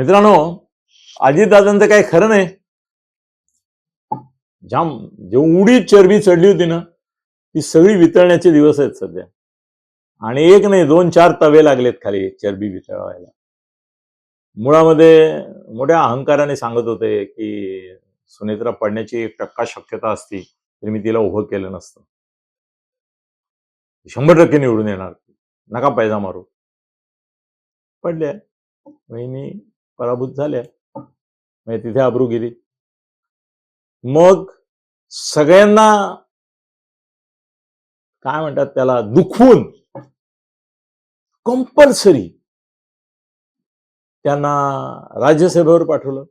मित्रांनो अजितदादांचं काही खरं नाही. जाम जेवढी चरबी चढली होती ना ती सगळी वितळण्याचे दिवस आहेत सध्या. आणि एक नाही दोन चार तवे लागलेत खाली चरबी वितळवायला. मुळामध्ये मोठ्या अहंकाराने सांगत होते की सुनेत्रा पडण्याची एक टक्का शक्यता असती तरी मी तिला उभं केलं नसतं. शंभर टक्के निवडून येणार. नका पैजा मारू. पडल्या. वहिनी पराभूत झाल्या. म्हणजे तिथे अब्रू गेली. मग सगळ्यांना काय म्हणतात त्याला? दुखवून कंपल्सरी त्यांना राज्यसभेवर पाठवलं.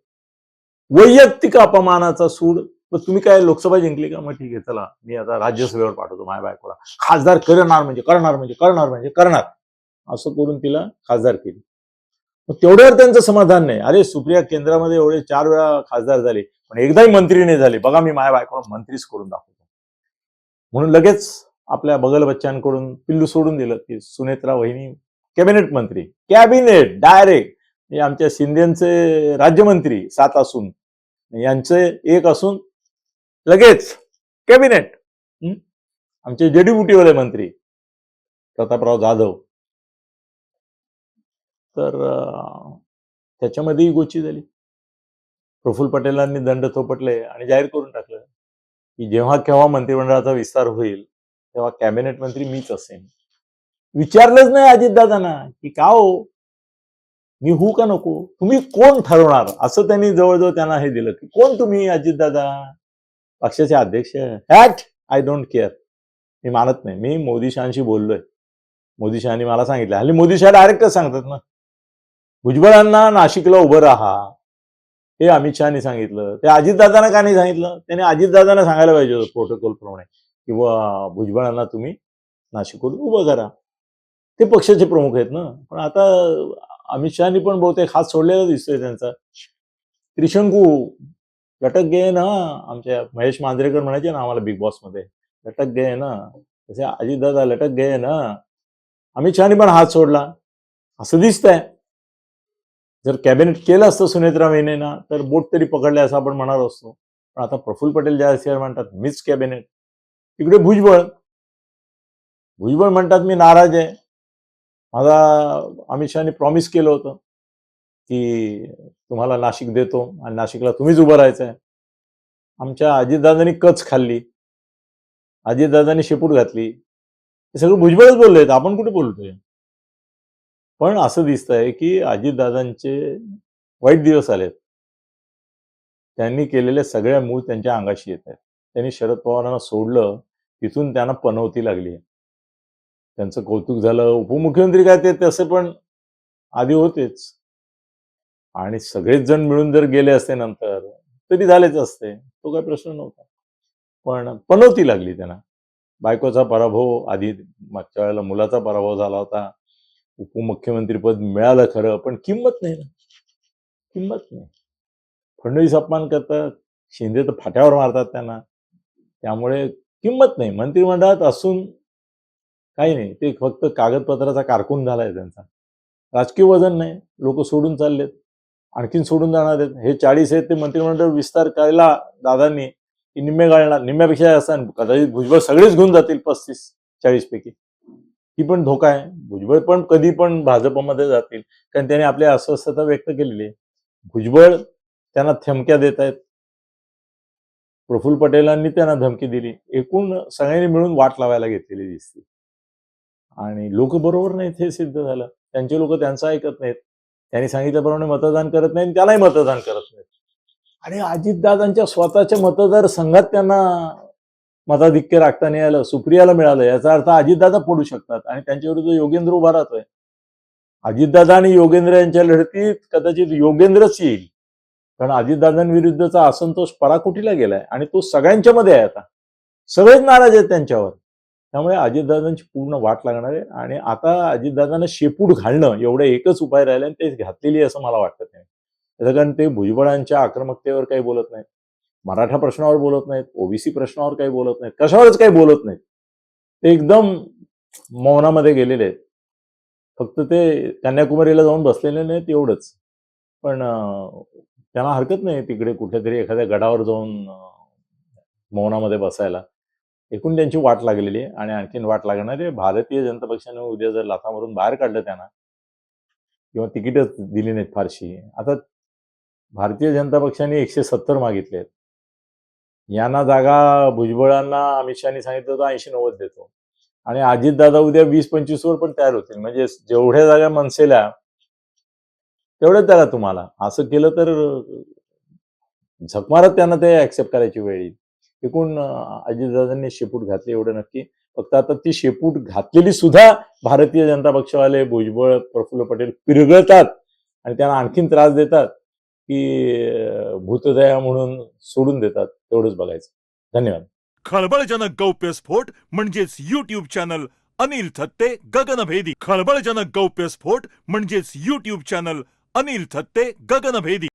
वैयक्तिक अपमानाचा सूड. मग तुम्ही काय लोकसभा जिंकली का? मग ठीक आहे चला मी आता राज्यसभेवर पाठवतो माझ्या बायकोला. खासदार करणार म्हणजे करणार म्हणजे करणार म्हणजे करणार. असं करून तिला खासदार केली. मग तेवढ्यावर त्यांचं समाधान नाही. अरे सुप्रिया केंद्रामध्ये एवढे चार वेळा खासदार झाले पण एकदाही मंत्री नाही झाले. बघा मी माझ्या बायकोला मंत्रीच करून दाखवतो. म्हणून लगेच आपल्या बगल बच्चांकडून पिल्लू सोडून दिलं की सुनेत्रा वहिनी कॅबिनेट मंत्री कॅबिनेट डायरेक्ट. आमच्या शिंदेचे राज्यमंत्री सात असून यांचे एक असून लगेच कॅबिनेट. आमचे जडीबुटीवाले मंत्री प्रतापराव जाधव. तर त्याच्यामध्येही गोची झाली. प्रफुल्ल पटेलांनी दंड थोपटले आणि जाहीर करून टाकलं की जेव्हा केव्हा मंत्रिमंडळाचा विस्तार होईल तेव्हा कॅबिनेट मंत्री मीच असेन. विचारलंच नाही अजितदादांना की का हो? मी हू का नको? तुम्ही कोण ठरवणार? असं त्यांनी जवळजवळ त्यांना हे दिलं की कोण तुम्ही अजितदादा? पक्षाचे अध्यक्ष? हॅट! I don't care. मी मानत नाही. मी मोदी शहाशी बोललोय. मोदी शहानी मला सांगितलं. हल्ली मोदी शहा डायरेक्टच सांगतात ना. भुजबळांना नाशिकला उभं राहा. हे अमित शहानी सांगितलं. ते अजितदादांना का नाही सांगितलं? त्याने अजितदादांना सांगायला पाहिजे होतं प्रोटोकॉल प्रमाणे. किंवा भुजबळांना तुम्ही नाशिकवरून उभं करा. ते पक्षाचे प्रमुख आहेत ना. पण आता अमित शहानी पण बहुतेक हात सोडलेला दिसतोय त्यांचा. त्रिशंकू लटक गे ना आमच्या महेश मांजरेकर म्हणायचे ना आम्हाला बिग बॉसमध्ये. लटक गे ना. तसे अजितदादा लटक गे ना. अमित शहानी पण हात सोडला. असं दिसतंय. जर कॅबिनेट केलं असतं सुनेत्रा मेनेना तर बोट तरी पकडले असं आपण म्हणणार असतो. पण आता प्रफुल्ल पटेल ज्या असे म्हणतात मीच कॅबिनेट. तिकडे भुजबळ. भुजबळ म्हणतात मी नाराज आहे. माझा अमित शहाने प्रॉमिस केलं होतं की तुम्हाला नाशिक देतो आणि नाशिकला तुम्हीच उभं राहायचं आहे आमच्या अजितदादांनी कच खाल्ली. अजितदादांनी शेपूट घातली. हे सगळं भुजबळच बोललेत आपण कुठे बोलतोय? पण असं दिसतंय की अजितदादांचे वाईट दिवस आलेत. त्यांनी केलेल्या सगळ्या मूळ त्यांच्या अंगाशी येत आहेत. त्यांनी शरद पवारांना सोडलं तिथून त्यांना पनवती लागली त्यांचं कौतुक झालं. उपमुख्यमंत्री काय ते तसे पण आधी होतेच. आणि सगळेच जण मिळून जर गेले असते नंतर तरी झालेच असते. तो काही प्रश्न नव्हता. पण पनवती लागली त्यांना. बायकोचा पराभव आधी मागच्या वेळेला मुलाचा पराभव झाला होता. उपमुख्यमंत्रीपद मिळालं खरं पण किंमत नाही ना. किंमत नाही. फडणवीस अपमान करतात शिंदे तर फाट्यावर मारतात त्यांना. त्यामुळे किंमत नाही. मंत्रिमंडळात असून काही नाही. ते फक्त कागदपत्राचा कारकून झालाय त्यांचा. राजकीय वजन नाही. लोक सोडून चाललेत. आणखीन सोडून जाणार आहेत. हे चाळीस आहेत ते मंत्रिमंडळ विस्तार करायला दादांनी निम्मे गाळणार निम्म्यापेक्षा जास्त कदाचित भुजबळ सगळेच घेऊन जातील पस्तीस चाळीस पैकी. ही पण धोका आहे. भुजबळ पण कधी पण भाजपमध्ये जातील. कारण त्यांनी आपली अस्वस्थता व्यक्त केलेली आहे. भुजबळ त्यांना थमक्या देत आहेत प्रफुल्ल पटेलांनी त्यांना धमकी दिली. एकूण सगळ्यांनी मिळून वाट लावायला घेतलेली दिसते. आणि लोक बरोबर नाहीत हे सिद्ध झालं. त्यांचे लोक त्यांचं ऐकत नाहीत. त्यांनी सांगितल्याप्रमाणे मतदान करत नाहीत त्यालाही मतदान करत नाहीत. आणि अजितदादांच्या स्वतःच्या मतदार संघात त्यांना मताधिक्य राखता नाही आलं सुप्रियाला मिळालं याचा अर्थ अजितदादा पडू शकतात. आणि त्यांच्याविरुद्ध योगेंद्र उभा राहतोय अजितदादा आणि योगेंद्र यांच्या लढतीत कदाचित योगेंद्रच येईल. कारण अजितदादांविरुद्धचा असंतोष पराकुटीला गेलाय आणि तो सगळ्यांच्या मध्ये आहे आता. सगळेच नाराज आहेत त्यांच्यावर. त्यामुळे अजितदादांची पूर्ण वाट लागणार आहे. आणि आता अजितदादांना शेपूट घालणं एवढं एकच उपाय राहिला आणि ते घातलेली असं मला वाटतं. नाही त्याचं कारण ते भुजबळांच्या आक्रमकतेवर काही बोलत नाहीत. मराठा प्रश्नावर बोलत नाहीत ओबीसी प्रश्नावर काही बोलत नाहीत कशावरच काही बोलत नाहीत. ते एकदम मौनामध्ये गेलेले आहेत. फक्त ते कन्याकुमारीला जाऊन बसलेले नाहीत एवढंच. पण त्यांना हरकत नाही तिकडे कुठेतरी एखाद्या गडावर जाऊन मौनामध्ये बसायला. एकूण त्यांची वाट लागलेली आहे आणि आणखीन वाट लागणार आहे. भारतीय जनता पक्षाने उद्या जर लाथामारून बाहेर काढलं त्यांना किंवा तिकीटच दिली नाहीत फारशी. आता भारतीय जनता पक्षाने एकशे सत्तर मागितले आहेत. यांना जागा भुजबळांना अमित शहानी सांगितलं होतं ऐंशी नव्वद देतो. आणि अजितदादा उद्या वीस पंचवीस वर पण तयार होतील. म्हणजे जेवढ्या जागा मनसेला तेवढ्या त्याला तुम्हाला. असं केलं तर झकमारत त्यांना ते ऍक्सेप्ट करायची वेळ येईल. एकूण अजितदादांनी शेपूट घातली एवढं नक्की. फक्त आता ती शेपूट घातलेली सुद्धा भारतीय जनता पक्षवाले भुजबळ प्रफुल्ल पटेल पिरगळतात. आणि त्यांना आणखीन त्रास देतात. की भूतदया म्हणून सोडून देतात तेवढंच बघायचं. धन्यवाद. खळबळजनक गौप्यस्फोट म्हणजेच युट्यूब चॅनल अनिल थत्ते गगनभेदी. खळबळजनक गौप्यस्फोट म्हणजेच युट्यूब चॅनल अनिल थत्ते गगनभेदी.